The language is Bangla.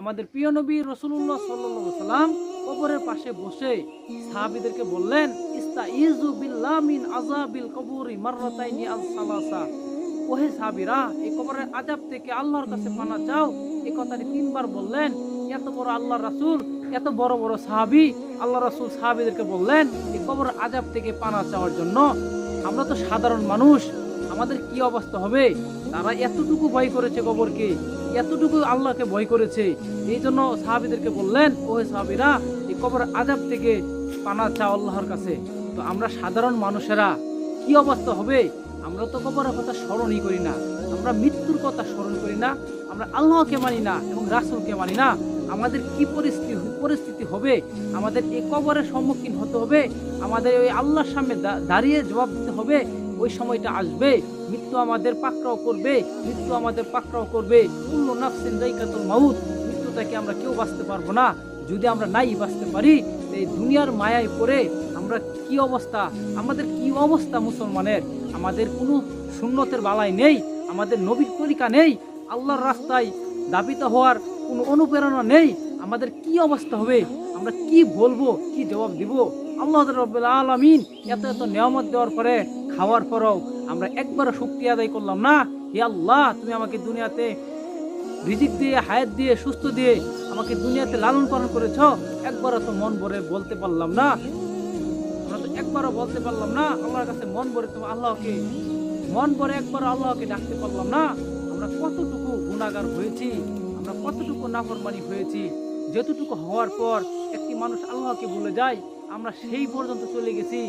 আমাদের প্রিয় নবী রসুল্লাহ সাল্লাহ সাল্লাম কবরের পাশে বসে সাহাবিদেরকে বললেন ইস্তা ইজু বিল্লাহ মিন আজাবিল কবরি মাররাতাইনি আল সালাসা। ওহে সাহাবিরা, এই কবরের আজাব থেকে আল্লাহর কাছে পানা চাও। এই কথাটি তিনবার বললেন, এত বড় আল্লাহ রাসূল, এত বড় বড় সাহাবি। আল্লাহ রাসূল সাহাবিদেরকে বললেন, এই কবর আজাব থেকে পানা চাওয়ার জন্য আমরা তো সাধারণ মানুষ, আমাদের কি অবস্থা হবে? তারা এতটুকু ভয় করেছে কবরকে এতটুকু আল্লাহকে ভয় করেছে, এই জন্য সাহাবিদেরকে বললেন ওহে সাহাবিরা, এই কবর আজাব থেকে পানা চাও আল্লাহর কাছে। তো আমরা সাধারণ মানুষেরা কি অবস্থা হবে? আমরা তো কবরের কথা স্মরণই করি না। আমরা মৃত্যুর কথা স্মরণ করি না। আমরা আল্লাহকে মানি না এবং রাসুলকে মানি না। আমাদের কি পরিস্থিতি পরিস্থিতি হবে? আমাদের এই কবরের সম্মুখীন হতে হবে। আমাদের ওই আল্লাহর সামনে দাঁড়িয়ে জবাব দিতে হবে। ওই সময়টা আসবে, মৃত্যু আমাদের পাকড়াও করবে, মৃত্যু আমাদের পাকড়াও করবে। কুল্লু নাফসিন যায়কাতুল মাউত মৃত্যু থেকে আমরা কেউ বাঁচতে পারব না। যদি আমরা নাই বাঁচতে পারি, এই দুনিয়ার মায়ায় পড়ে আমরা কি অবস্থা? আমাদের কি অবস্থা মুসলমানের? আমাদের কোনো সুন্নতের বালাই নেই, আমাদের নবীর তরিকা নেই, আল্লাহর রাস্তায় দাবিত হওয়ার কোনো অনুপ্রেরণা নেই। আমাদের কি অবস্থা হবে? আমরা কি বলব? কি জবাব দিব? আল্লাহ রব্বুল আলমিন এত এত নিয়ামত দেওয়ার পরে খাওয়ার পরেও আমরা একবারও শক্তি আদায় করলাম না। হে আল্লাহ, তুমি আমাকে দুনিয়াতে রিজিক দিয়ে, হায়াত দিয়ে, সুস্থ দিয়ে আমাকে দুনিয়াতে লালন পালন করেছ, একবারও তো মন ভরে বলতে পারলাম না। আমরা তো একবারও বলতে পারলাম না, আল্লাহর কাছে মন ভরে তুমি আল্লাহকে, মন ভরে একবার আল্লাহকে ডাকতে পারলাম না। আমরা কতটুকু গুণাগার হয়েছি, আমরা কতটুকু নাফরমানি হয়েছি, যতটুকু হওয়ার পর একটি মানুষ আল্লাহকে ভুলে যায়, আমরা সেই পর্যন্ত চলে গেছি।